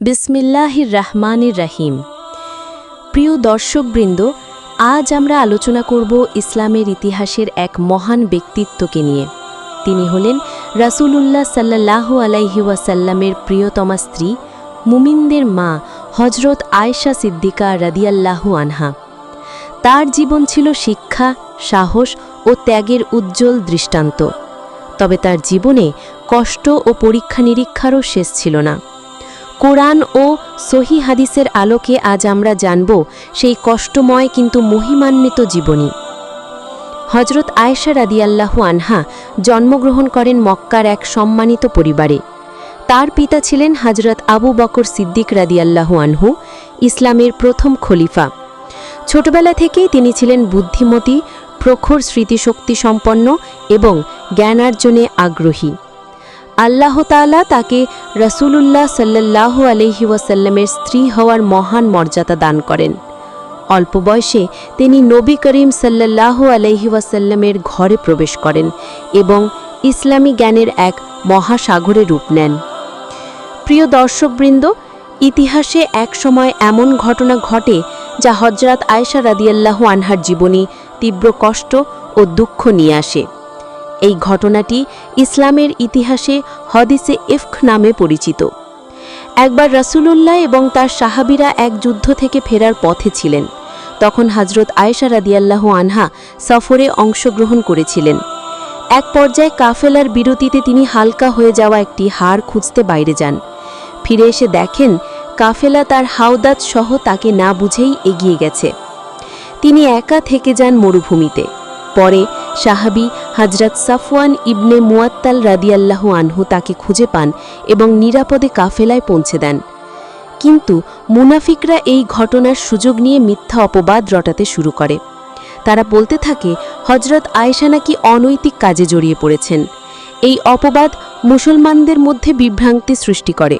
বিসমিল্লাহির রহমানির রাহিম। প্রিয় দর্শকবৃন্দ, আজ আমরা আলোচনা করব ইসলামের ইতিহাসের এক মহান ব্যক্তিত্বকে নিয়ে। তিনি হলেন রাসূলুল্লাহ সাল্লাল্লাহু আলাইহি ওয়াসাল্লামের প্রিয়তমা স্ত্রী, মুমিনদের মা হজরত আয়েশা সিদ্দিকা রাদিয়াল্লাহু আনহা। তার জীবন ছিল শিক্ষা, সাহস ও ত্যাগের উজ্জ্বল দৃষ্টান্ত। তবে তার জীবনে কষ্ট ও পরীক্ষা নিরীক্ষারও শেষ ছিল না। কোরআন ও সহি হাদিসের আলোকে আজ আমরা জানব সেই কষ্টময় কিন্তু মহিমান্বিত জীবনী। হজরত আয়েশা রাদিয়াল্লাহু আনহা জন্মগ্রহণ করেন মক্কার এক সম্মানিত পরিবারে। তার পিতা ছিলেন হজরত আবু বকর সিদ্দিক রাদিয়াল্লাহু আনহু, ইসলামের প্রথম খলিফা। ছোটবেলা থেকেই তিনি ছিলেন বুদ্ধিমতী, প্রখর স্মৃতিশক্তি সম্পন্ন এবং জ্ঞানার্জনে আগ্রহী। আল্লাহ তাআলা তাকে রসুলুল্লাহ সাল্লাহ আলহি ওয়াসাল্লামের স্ত্রী হওয়ার মহান মর্যাদা দান করেন। অল্প বয়সে তিনি নবী করিম সাল্লাহ আলহি ওয়াসাল্লামের ঘরে প্রবেশ করেন এবং ইসলামী জ্ঞানের এক মহাসাগরে রূপ নেন। প্রিয় দর্শকবৃন্দ, ইতিহাসে এক সময় এমন ঘটনা ঘটে যা হজরত আয়েশা রাদিয়াল্লাহু আনহার জীবনী তীব্র কষ্ট ও দুঃখ নিয়ে আসে। এই ঘটনাটি ইসলামের ইতিহাসে হদিসে ইফক নামে পরিচিত। একবার রাসূলুল্লাহ এবং তার সাহাবিরা এক যুদ্ধ থেকে ফেরার পথে ছিলেন। তখন হজরত আয়েশা রাদিয়াল্লাহ আনহা সফরে অংশগ্রহণ করেছিলেন। এক পর্যায়ে কাফেলার বিরতিতে তিনি হালকা হয়ে যাওয়া একটি হাড় খুঁজতে বাইরে যান। ফিরে এসে দেখেন কাফেলা তার হাওদাত সহ তাকে না বুঝেই এগিয়ে গেছে। তিনি একা থেকে যান মরুভূমিতে। পরে সাহাবি হজরত সাফওয়ান ইবনে মুয়াত্তাল রাদিয়াল্লাহু আনহু তাকে খুঁজে পান এবং নিরাপদে কাফেলায় পৌঁছে দেন। কিন্তু মুনাফিকরা এই ঘটনার সুযোগ নিয়ে মিথ্যা অপবাদ রটাতে শুরু করে। তারা বলতে থাকে হজরত আয়েশা নাকি অনৈতিক কাজে জড়িয়ে পড়েছেন। এই অপবাদ মুসলমানদের মধ্যে বিভ্রান্তি সৃষ্টি করে।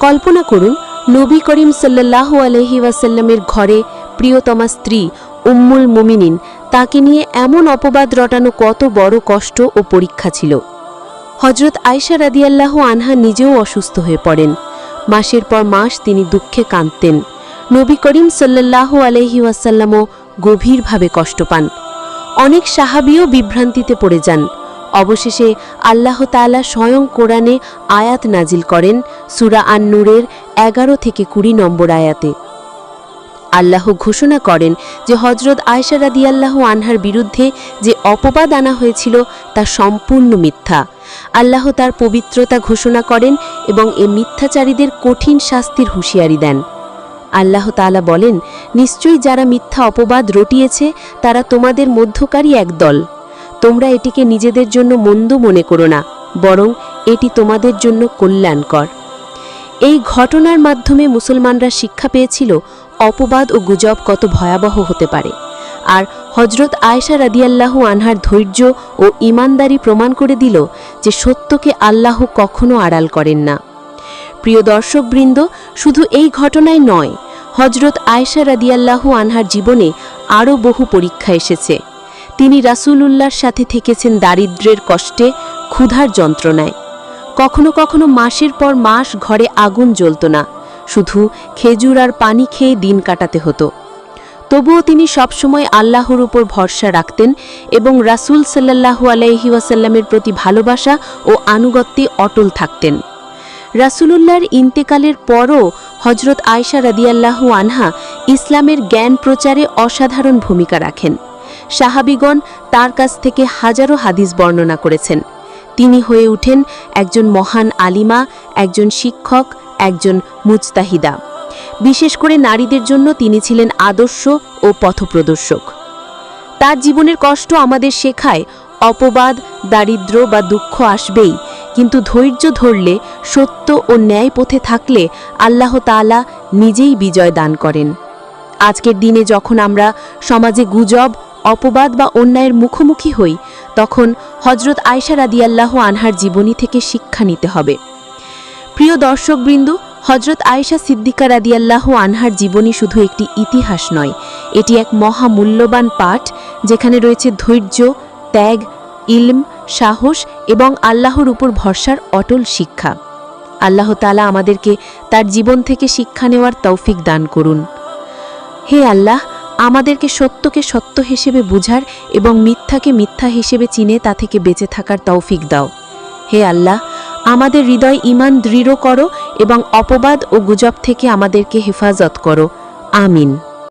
কল্পনা করুন, নবী করিম সাল্লাহ আলহি ওয়াসাল্লামের ঘরে প্রিয়তমা স্ত্রী উম্মুল মুমিনিন, তাকে নিয়ে এমন অপবাদ রটানো কত বড় কষ্ট ও পরীক্ষা ছিল। হজরত আয়সা রাদিয়াল্লাহ আনহা নিজেও অসুস্থ হয়ে পড়েন। মাসের পর মাস তিনি দুঃখে কাঁদতেন। নবী করিম সাল্লাহ আলহি ওয়াসাল্লামও গভীরভাবে কষ্ট পান। অনেক সাহাবিও বিভ্রান্তিতে পড়ে যান। অবশেষে আল্লাহ তাআলা স্বয়ং কোরআনে আয়াত নাজিল করেন, সুরা আন্নুরের এগারো থেকে কুড়ি নম্বর আয়াতে। আল্লাহ ঘোষণা করেন যে হজরত আয়সা রাদিয়াল্লাহ আনহার বিরুদ্ধে যে অপবাদ আনা হয়েছিল তা সম্পূর্ণ মিথ্যা। আল্লাহ তার পবিত্রতা ঘোষণা করেন এবং এ মিথ্যাচারীদের কঠিন শাস্তির হুঁশিয়ারি দেন। আল্লাহ তাআলা বলেন, নিশ্চয়ই যারা মিথ্যা অপবাদ রটিয়েছে, তারা তোমাদের মধ্যকারী এক দল। তোমরা এটিকে নিজেদের জন্য মন্দ মনে করো না, বরং এটি তোমাদের জন্য কল্যাণকর। এই ঘটনার মাধ্যমে মুসলমানরা শিক্ষা পেয়েছিল অপবাদ ও গুজব কত ভয়াবহ হতে পারে। আর হজরত আয়েশা রাদিয়াল্লাহু আনহার ধৈর্য ও ইমানদারি প্রমাণ করে দিল যে সত্যকে আল্লাহ কখনো আড়াল করেন না। প্রিয় দর্শকবৃন্দ, শুধু এই ঘটনায় নয় হজরত আয়েশা রাদিয়াল্লাহু আনহার জীবনে আরও বহু পরীক্ষা এসেছে। তিনি রাসূলুল্লাহর সাথে থেকেছেন দারিদ্র্যের কষ্টে, ক্ষুধার যন্ত্রণায়। কখনো কখনো মাসের পর মাস ঘরে আগুন জ্বলত না শুধু খেজুর আর পানি খেয়ে দিন কাটাতে হতো। তবুও তিনি সবসময় আল্লাহর উপর ভরসা রাখতেন এবং রাসূল সাল্লাল্লাহু আলাইহি ওয়াসাল্লামের প্রতি ভালোবাসা ও আনুগত্যে অটল থাকতেন। রাসূলুল্লাহর ইন্তেকালের পরও হজরত আয়সা রাদিয়াল্লাহু আনহা ইসলামের জ্ঞান প্রচারে অসাধারণ ভূমিকা রাখেন। সাহাবিগণ তার কাছ থেকে হাজারো হাদিস বর্ণনা করেছেন। তিনি হয়ে উঠেন একজন মহান আলিমা, একজন শিক্ষক একজন মুজতাহিদা। বিশেষ করে নারীদের জন্য তিনি ছিলেন আদর্শ ও পথপ্রদর্শক। তার জীবনের কষ্ট আমাদের শেখায় অপবাদ, দারিদ্র বা দুঃখ আসবেই, কিন্তু ধৈর্য ধরলে, সত্য ও ন্যায় পথে থাকলে আল্লাহ তাআলা নিজেই বিজয় দান করেন। আজকের দিনে যখন আমরা সমাজে গুজব, অপবাদ বা অন্যায়ের মুখোমুখি হই, তখন হজরত আয়সা রাদিয়াল্লাহ আনহার জীবনী থেকে শিক্ষা নিতে হবে। প্রিয় দর্শকবৃন্দ হজরত আয়েশা সিদ্দিকা রাদিয়াল্লাহ আনহার জীবনী শুধু একটি ইতিহাস নয়, এটি এক মহা মূল্যবান পাঠ যেখানে রয়েছে ধৈর্য, ত্যাগ, ইলম, সাহস এবং আল্লাহর উপর ভরসার অটল শিক্ষা। আল্লাহ তালা আমাদেরকে তার জীবন থেকে শিক্ষা নেওয়ার তৌফিক দান করুন। হে আল্লাহ, আমাদেরকে সত্যকে সত্য হিসেবে বুঝার এবং মিথ্যাকে মিথ্যা হিসেবে চিনে তা থেকে বেঁচে থাকার তৌফিক দাও। হে আল্লাহ আমাদের হৃদয় ইমান দৃঢ় করো এবং অপবাদ ও গুজব থেকে আমাদেরকে হেফাজত করো। আমিন।